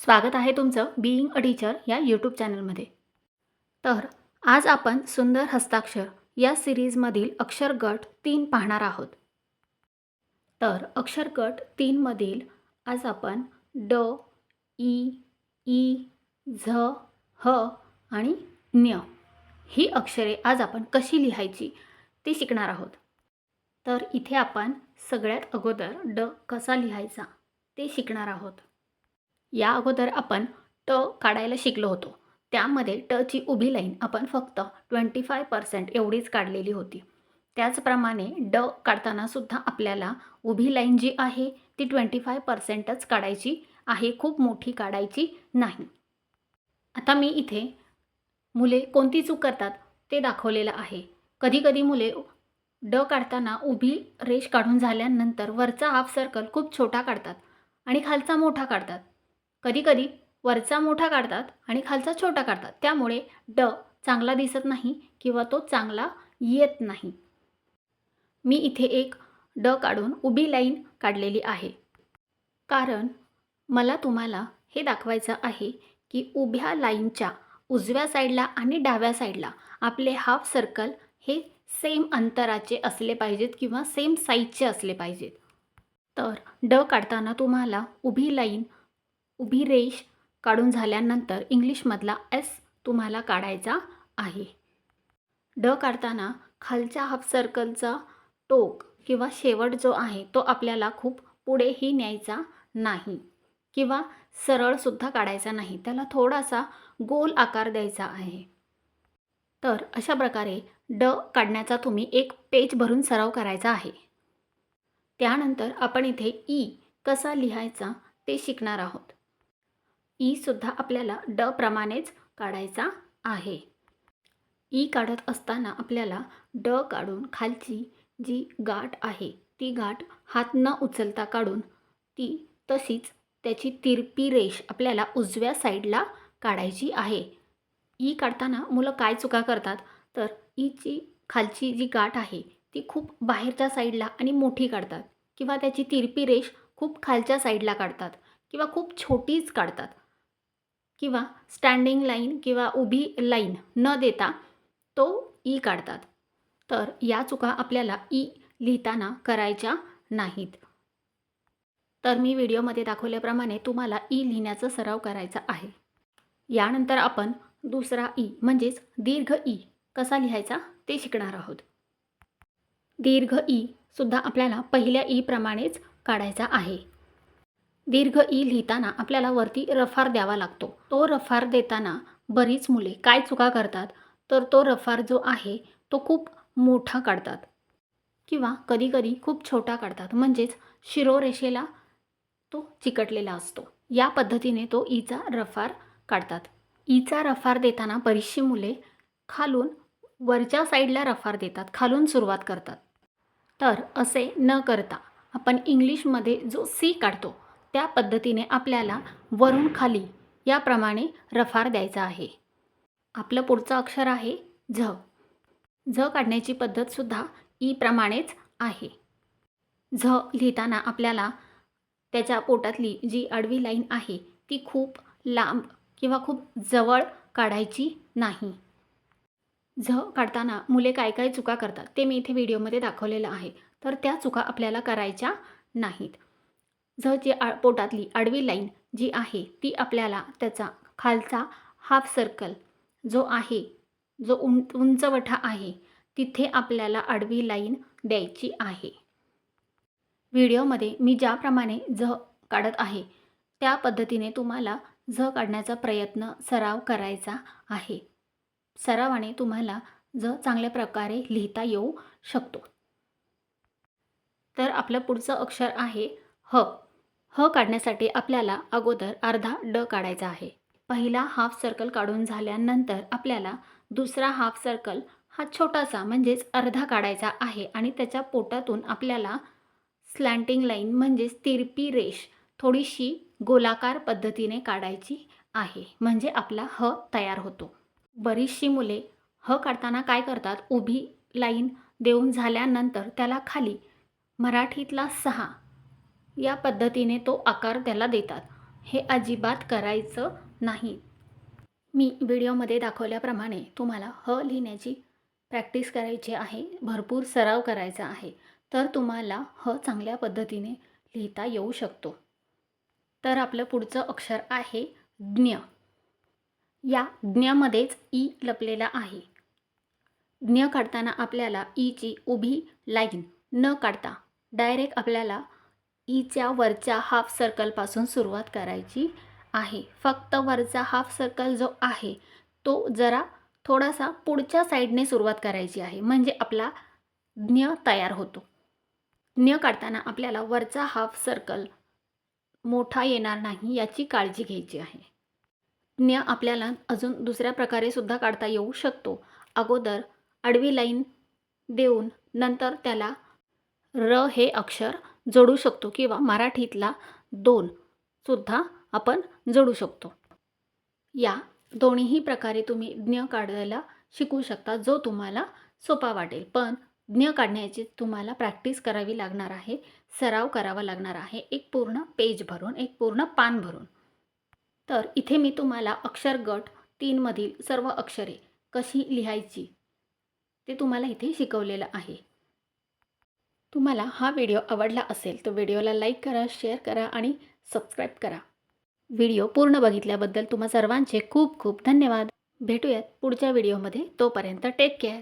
स्वागत आहे तुमचं बिईंग अ टीचर या यूट्यूब चॅनलमध्ये तर आज आपण सुंदर हस्ताक्षर या सिरीजमधील अक्षरगट तीन पाहणार आहोत. तर अक्षरगट तीनमधील आज आपण ड ई ई झ ह आणि न्य ही अक्षरे आज आपण कशी लिहायची ते शिकणार आहोत. तर इथे आपण सगळ्यात अगोदर ड कसा लिहायचा ते शिकणार आहोत. या अगोदर आपण ट काढायला शिकलो होतो. त्यामध्ये टची उभी लाईन आपण फक्त ट्वेंटी फाय पर्सेंट एवढीच काढलेली होती. त्याचप्रमाणे ड काढताना सुद्धा आपल्याला उभी लाईन जी आहे ती ट्वेंटी फाय पर्सेंटच काढायची आहे खूप मोठी काढायची नाही. आता मी इथे मुले कोणती चूक करतात ते दाखवलेलं आहे. कधीकधी मुले ड काढताना उभी रेष काढून झाल्यानंतर वरचा हाफ सर्कल खूप छोटा काढतात आणि खालचा मोठा काढतात. कधीकधी वरचा मोठा काढतात आणि खालचा छोटा काढतात. त्यामुळे ड चांगला दिसत नाही किंवा तो चांगला येत नाही. मी इथे एक ड काढून उभी लाईन काढलेली आहे. कारण मला तुम्हाला हे दाखवायचं आहे की उभ्या लाईनच्या उजव्या साईडला आणि डाव्या साईडला आपले हाफ सर्कल हे सेम अंतराचे असले पाहिजेत किंवा सेम साईजचे असले पाहिजेत. तर ड काढताना तुम्हाला उभी लाईन उभी रेष काढून झाल्यानंतर इंग्लिशमधला एस तुम्हाला काढायचा आहे. ड काढताना खालच्या हाफ सर्कलचा टोक किंवा शेवट जो आहे तो आपल्याला खूप पुढेही न्यायचा नाही किंवा सरळसुद्धा काढायचा नाही. त्याला थोडासा गोल आकार द्यायचा आहे. तर अशा प्रकारे ड काढण्याचा तुम्ही एक पेज भरून सराव करायचा आहे. त्यानंतर आपण इथे ई कसा लिहायचा ते शिकणार आहोत. ई सुद्धा आपल्याला ड प्रमाणेच काढायचा आहे. ई काढत असताना आपल्याला ड काढून खालची जी गाठ आहे ती गाठ हात न उचलता काढून ती तशीच त्याची तिरपी रेष आपल्याला उजव्या साईडला काढायची आहे. ई काढताना मुलं काय चुका करतात? तर ईची खालची जी गाठ आहे ती खूप बाहेरच्या साईडला आणि मोठी काढतात किंवा त्याची तिरपी रेष खूप खालच्या साईडला काढतात किंवा खूप छोटीच काढतात. किंवा स्टँडिंग लाईन किंवा उभी लाईन न देता तो ई काढतात. तर या चुका आपल्याला ई लिहिताना करायच्या नाहीत. तर मी व्हिडिओमध्ये दाखवल्याप्रमाणे तुम्हाला ई लिहिण्याचा सराव करायचा आहे. यानंतर आपण दुसरा ई म्हणजेच दीर्घ ई कसा लिहायचा ते शिकणार आहोत. दीर्घ ई सुद्धा आपल्याला पहिल्या ई प्रमाणेच काढायचा आहे. दीर्घ ई लिहिताना आपल्याला वरती रफार द्यावा लागतो. तो रफार देताना बरीच मुले काय चुका करतात तर तो रफार जो आहे तो खूप मोठा काढतात. किंवा कधीकधी खूप छोटा काढतात. म्हणजेच शिरोरेषेला तो चिकटलेला असतो. या पद्धतीने तो ईचा रफार काढतात. ईचा रफार देताना बरीचशी मुले खालून वरच्या साईडला रफार देतात खालून सुरुवात करतात. तर असे न करता आपण इंग्लिशमध्ये जो सी काढतो त्या पद्धतीने आपल्याला वरून खाली याप्रमाणे रफार द्यायचा आहे. आपलं पुढचं अक्षर आहे झ. झ काढण्याची पद्धतसुद्धा ई प्रमाणेच आहे. झ लिहिताना आपल्याला त्याच्या पोटातली जी आडवी लाईन आहे ती खूप लांब किंवा खूप जवळ काढायची नाही. झ काढताना मुले काय काय चुका करतात ते मी इथे व्हिडिओमध्ये दाखवलेलं आहे. तर त्या चुका आपल्याला करायच्या नाहीत. झ जी आ पोटातली आडवी लाईन जी आहे ती आपल्याला त्याचा खालचा हाफ सर्कल जो आहे जो उं उंचवठा आहे तिथे आपल्याला आडवी लाईन द्यायची आहे. व्हिडिओमध्ये मी ज्याप्रमाणे झ काढत आहे त्या पद्धतीने तुम्हाला झ काढण्याचा प्रयत्न सराव करायचा आहे. सरावाने तुम्हाला झ चांगल्या प्रकारे लिहिता येऊ शकतो. तर आपलं पुढचं अक्षर आहे ह. ह काढण्यासाठी आपल्याला अगोदर अर्धा ड काढायचा आहे. पहिला हाफ सर्कल काढून झाल्यानंतर आपल्याला दुसरा हाफ सर्कल हा छोटासा म्हणजेच अर्धा काढायचा आहे आणि त्याच्या पोटातून आपल्याला स्लँटिंग लाईन म्हणजेच तिरपी रेष थोडीशी गोलाकार पद्धतीने काढायची आहे. म्हणजे आपला ह तयार होतो. बरीचशी मुले ह काढताना काय करतात? उभी लाईन देऊन झाल्यानंतर त्याला खाली मराठीतला सहा या पद्धतीने तो आकार त्याला देतात. हे अजिबात करायचं नाही. मी व्हिडिओमध्ये दाखवल्याप्रमाणे तुम्हाला ह लिहिण्याची प्रॅक्टिस करायची आहे भरपूर सराव करायचा आहे तर तुम्हाला ह चांगल्या पद्धतीने लिहिता येऊ शकतो. तर आपलं पुढचं अक्षर आहे ज्ञ. या ज्ञामध्येच ई लपलेला आहे. ज्ञ काढताना आपल्याला ईची उभी लाईन न काढता डायरेक्ट आपल्याला ईच्या वरच्या हाफ सर्कलपासून सुरुवात करायची आहे. फक्त वरचा हाफ सर्कल जो आहे तो जरा थोडासा पुढच्या साईडने सुरुवात करायची आहे. म्हणजे आपला ज्ञ तयार होतो. ज्ञ काढताना आपल्याला वरचा हाफ सर्कल मोठा येणार नाही याची काळजी घ्यायची आहे. ज्ञ आपल्याला अजून दुसऱ्या प्रकारे सुद्धा काढता येऊ शकतो. अगोदर आडवी लाईन देऊन नंतर त्याला र हे अक्षर जोडू शकतो किंवा मराठीतला दोन सुद्धा आपण जोडू शकतो. या दोन्हीही प्रकारे तुम्ही ज्ञ काढायला शिकू शकता जो तुम्हाला सोपा वाटेल. पण ज्ञ काढण्याची तुम्हाला प्रॅक्टिस करावी लागणार आहे सराव करावा लागणार आहे एक पूर्ण पेज भरून एक पूर्ण पान भरून. तर इथे मी तुम्हाला अक्षर गट तीनमधील सर्व अक्षरे कशी लिहायची ते तुम्हाला इथे शिकवलेलं आहे. तुम्हाला हा व्हिडिओ आवडला असेल तर व्हिडिओला लाईक करा शेअर करा आणि सबस्क्राईब करा. व्हिडिओ पूर्ण बघितल्याबद्दल तुम्हा सर्वांचे खूप खूप धन्यवाद. भेटूयात पुढच्या व्हिडिओमध्ये. तोपर्यंत टेक केअर